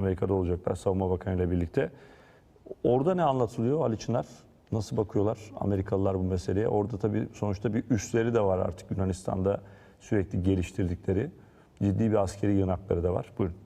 Amerika'da olacaklar Savunma Bakanı ile birlikte. Orada ne anlatılıyor Ali Çınar? Nasıl bakıyorlar Amerikalılar bu meseleye? Orada tabii sonuçta bir üsleri de var artık Yunanistan'da sürekli geliştirdikleri. Ciddi bir askeri yanakları da var. Buyurun.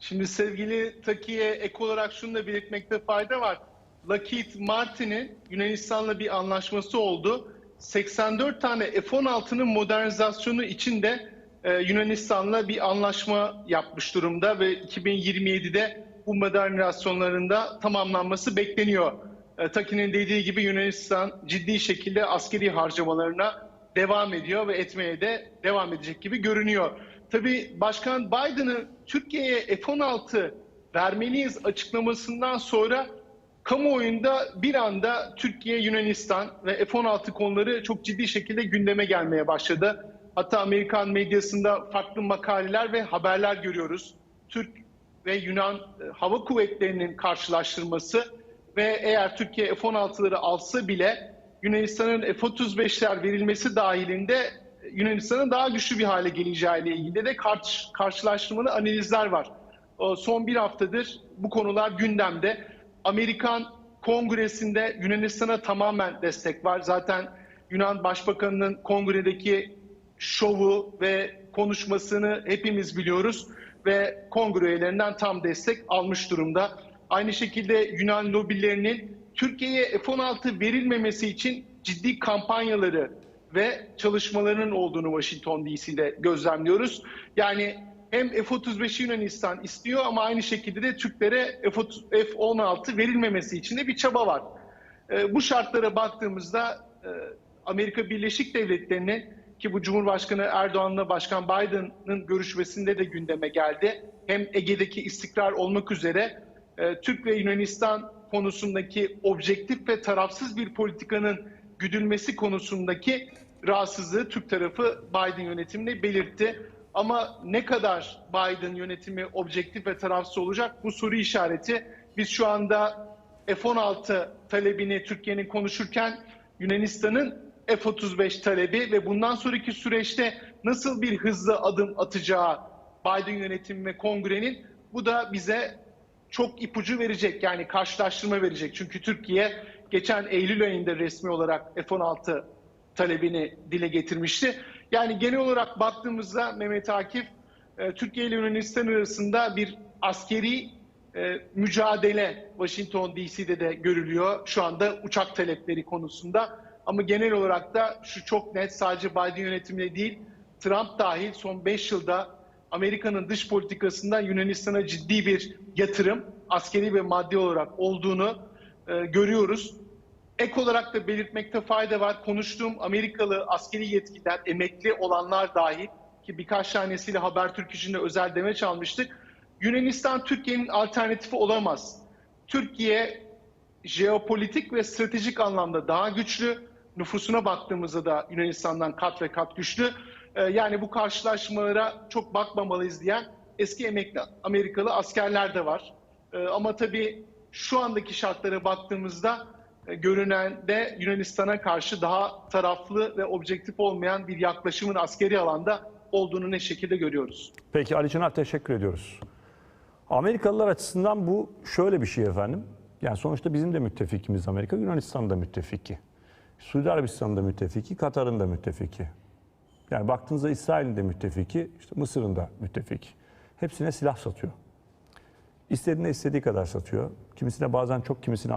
Şimdi sevgili Taki'ye ek olarak şunu da belirtmekte fayda var. Lockheed Martin'in Yunanistan'la bir anlaşması oldu. 84 tane F-16'nın modernizasyonu için de e, Yunanistan'la bir anlaşma yapmış durumda ve 2027'de bu modernizasyonların da tamamlanması bekleniyor. E, Taki'nin dediği gibi Yunanistan ciddi şekilde askeri harcamalarına devam ediyor ve etmeye de devam edecek gibi görünüyor. Tabii Başkan Biden'ın Türkiye'ye F-16 vermeliyiz açıklamasından sonra kamuoyunda bir anda Türkiye, Yunanistan ve F-16 konuları çok ciddi şekilde gündeme gelmeye başladı. Hatta Amerikan medyasında farklı makaleler ve haberler görüyoruz. Türk ve Yunan e, hava kuvvetlerinin karşılaştırması ve eğer Türkiye F-16'ları alsa bile Yunanistan'ın F-35'ler verilmesi dahilinde Yunanistan'ın daha güçlü bir hale geleceğiyle ilgili de karş, karşılaştırmalı analizler var. Son bir haftadır bu konular gündemde. Amerikan Kongresi'nde Yunanistan'a tamamen destek var. Zaten Yunan Başbakanı'nın kongredeki şovu ve konuşmasını hepimiz biliyoruz ve kongre üyelerinden tam destek almış durumda. Aynı şekilde Yunan lobilerinin Türkiye'ye F-16 verilmemesi için ciddi kampanyaları ve çalışmalarının olduğunu Washington DC'de gözlemliyoruz. Yani hem F-35'i Yunanistan istiyor ama aynı şekilde de Türklere F-16 verilmemesi için de bir çaba var. E, bu şartlara baktığımızda e, Amerika Birleşik Devletleri'nin ki bu Cumhurbaşkanı Erdoğan'la Başkan Biden'ın görüşmesinde de gündeme geldi. Hem Ege'deki istikrar olmak üzere e, Türk ve Yunanistan konusundaki objektif ve tarafsız bir politikanın güdülmesi konusundaki rahatsızlığı Türk tarafı Biden yönetimine belirtti. Ama ne kadar Biden yönetimi objektif ve tarafsız olacak bu soru işareti. Biz şu anda F-16 talebini Türkiye'nin konuşurken Yunanistan'ın F-35 talebi ve bundan sonraki süreçte nasıl bir hızlı adım atacağı Biden yönetimi ve kongrenin bu da bize çok ipucu verecek yani karşılaştırma verecek. Çünkü Türkiye geçen Eylül ayında resmi olarak F-16 talebini dile getirmişti. Yani genel olarak baktığımızda Mehmet Akif, e, Türkiye ile Yunanistan arasında bir askeri e, mücadele Washington DC'de de görülüyor. Şu anda uçak talepleri konusunda. Ama genel olarak da şu çok net sadece Biden yönetimine değil, Trump dahil son 5 yılda Amerika'nın dış politikasında Yunanistan'a ciddi bir yatırım, askeri ve maddi olarak olduğunu e, görüyoruz. Ek olarak da belirtmekte fayda var. Konuştuğum Amerikalı askeri yetkililer, emekli olanlar dahil ki birkaç tanesiyle Habertürk için de özel demeç almıştık. Yunanistan Türkiye'nin alternatifi olamaz. Türkiye jeopolitik ve stratejik anlamda daha güçlü. Nüfusuna baktığımızda da Yunanistan'dan kat ve kat güçlü. Ee, yani bu karşılaşmalara çok bakmamalıyız diyen eski emekli Amerikalı askerler de var. Ee, ama tabii şu andaki şartlara baktığımızda e, görünen de Yunanistan'a karşı daha taraflı ve objektif olmayan bir yaklaşımın askeri alanda olduğunu ne şekilde görüyoruz. Peki Ali Çınar teşekkür ediyoruz. Amerikalılar açısından bu şöyle bir şey efendim. Yani sonuçta bizim de müttefikimiz Amerika, Yunanistan da müttefiki. Suudi Arabistan'ın da müttefiki, Katar'ın da müttefiki. Yani baktığınızda İsrail'in de müttefiki, işte Mısır'ın da müttefiki. Hepsine silah satıyor. İstediğine istediği kadar satıyor. Kimisine bazen çok, kimisine